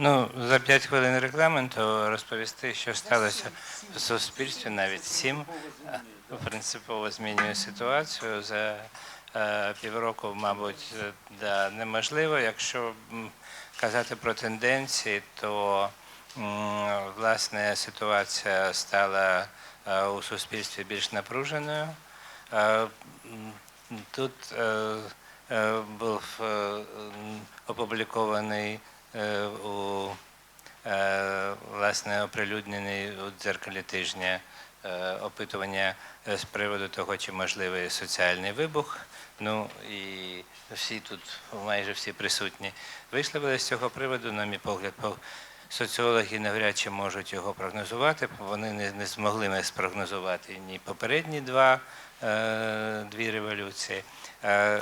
Ну, за 5 хвилин регламенту розповісти, що сталося в суспільстві, навіть сім е, принципово змінює ситуацію. За е, півроку, мабуть, е, да, неможливо. Якщо казати про тенденції, то власне ситуація стала у суспільстві більш напруженою. Тут був опублікований у е, власне оприлюднений у дзеркалі тижня е, опитування е, з приводу того, чи можливий соціальний вибух. Ну і всі тут, майже всі присутні, висловили з цього приводу, на мій погляд, по- соціологи навряд чи можуть його прогнозувати. Вони не, не змогли ми спрогнозувати ні попередні два е, дві революції. Е,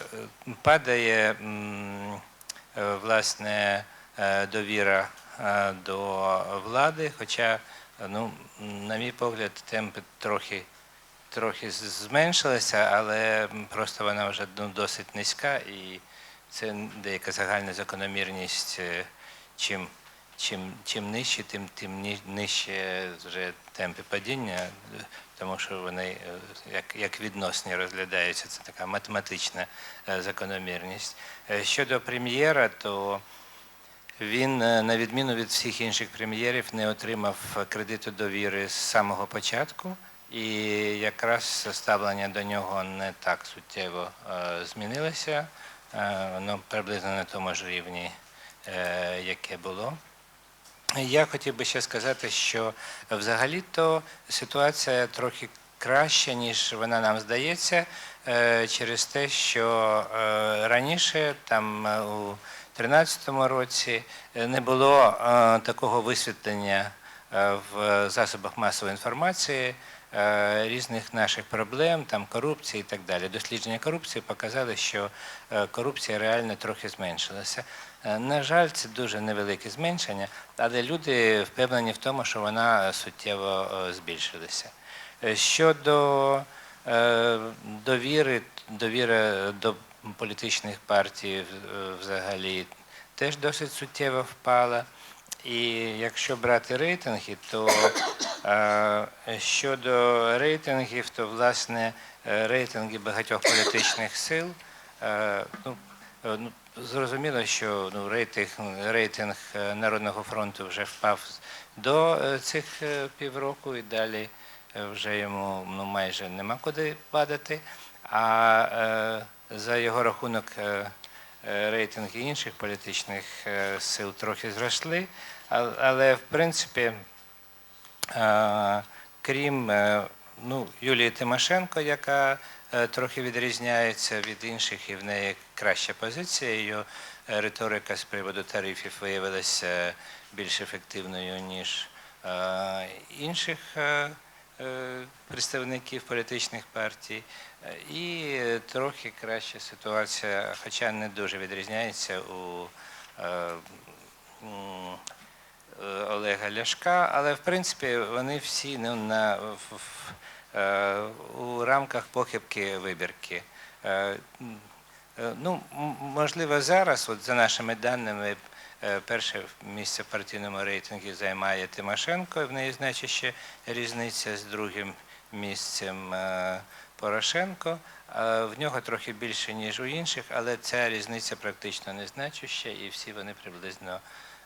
Падає е, власне е, довіра е, до влади, хоча, ну, на мій погляд, темпи трохи, трохи зменшилися, але просто вона вже ну, досить низька, і це деяка загальна закономірність. е, Чим, чим, чим нижче, тим, тим нижче вже темпи падіння, е, тому що вони е, як, як відносні розглядаються. Це така математична е, закономірність. Е, Щодо прем'єра, то він, е, на відміну від всіх інших прем'єрів, не отримав кредиту довіри з самого початку, і якраз ставлення до нього не так суттєво е, змінилося. Е, Воно приблизно на тому ж рівні, яке було. Я хотів би ще сказати, що взагалі-то ситуація трохи краща, ніж вона нам здається, через те, що раніше, там у 2013 році, е, не було е, такого висвітлення е, в засобах масової інформації різних наших проблем, там корупції і так далі. Дослідження корупції показали, що корупція реально трохи зменшилася. На жаль, це дуже невелике зменшення, але люди впевнені в тому, що вона суттєво збільшилася. Щодо довіри, довіра до політичних партій взагалі теж досить суттєво впала. І якщо брати рейтинги, то е, щодо рейтингів, то власне е, рейтинги багатьох політичних сил, е, ну, ну, зрозуміло, що ну, рейтинг, рейтинг Народного фронту вже впав до цих півроку і далі вже йому ну, майже нема куди падати. А за його рахунок рейтинги інших політичних е, сил трохи зросли, але в принципі, е, крім е, ну, Юлії Тимошенко, яка е, трохи відрізняється від інших, і в неї краща позиція. Її е, риторика з приводу тарифів виявилася більш ефективною, ніж е, інших е, е, представників політичних партій. Е, І е, трохи краща ситуація, хоча не дуже відрізняється у е, е, Олега Ляшка, але в принципі вони всі ну, на, в, в, е, у рамках похибки вибірки. Е, е, Ну, можливо, зараз, от за нашими даними, е, перше місце в партійному рейтингі займає Тимошенко, в неї значуща різниця з другим місцем е, Порошенко. Е, В нього трохи більше, ніж у інших, але ця різниця практично незначуща, і всі вони приблизно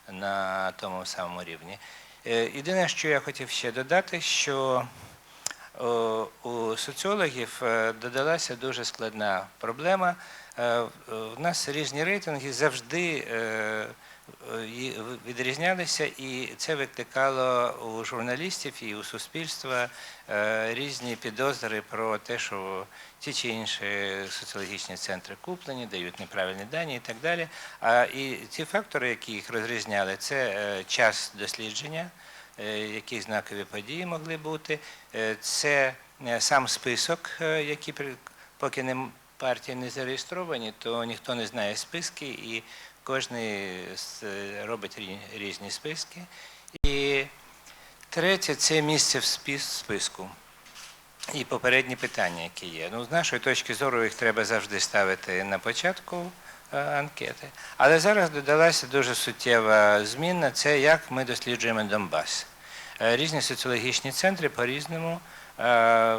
на тому самому рівні. Е, Єдине, що я хотів ще додати, що у соціологів е, додалася дуже складна проблема. Е, В нас різні рейтинги завжди е, е, відрізнялися, і це викликало у журналістів і у суспільства е, різні підозри про те, що ті чи інші соціологічні центри куплені, дають неправильні дані і так далі. А і ті фактори, які їх розрізняли, це е, час дослідження е, які знакові події могли бути. Е, Це е, сам список, е, при- поки не партії не зареєстровані, то ніхто не знає списки, і кожен робить різні списки. І третє це місце в списку. І попередні питання, які є. Ну, з нашої точки зору, їх треба завжди ставити на початку е, анкети. Але зараз додалася дуже суттєва зміна це як ми досліджуємо Донбас. Е, Різні соціологічні центри по-різному е,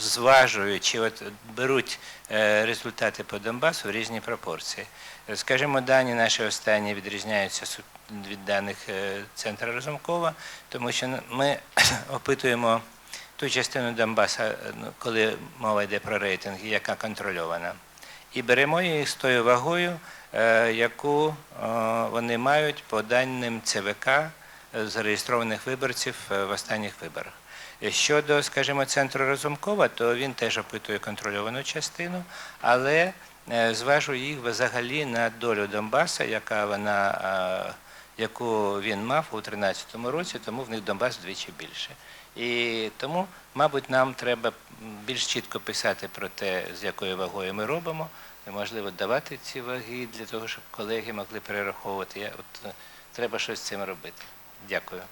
зважують от беруть е, результати по Донбасу в різні пропорції. Скажімо, дані наші останні відрізняються від даних е, центру Разумкова, тому що ми опитуємо ту частину Донбаса, е, ну, коли мова йде про рейтинги, яка контрольована. І беремо її з тою вагою, яку вони мають по даним ЦВК зареєстрованих виборців е, в останніх виборах. Е, Щодо, скажімо, центру Разумкова, то він теж опитує контрольовану частину, але е, зважує їх взагалі на долю Донбаса, яка вона, е, яку він мав у 2013 році, тому в них Донбас вдвічі більше. І тому, мабуть, нам треба більш чітко писати про те, з якою вагою ми робимо, і, можливо, давати ці ваги для того, щоб колеги могли перераховувати. Я, от, е, треба щось з цим робити. Дякую.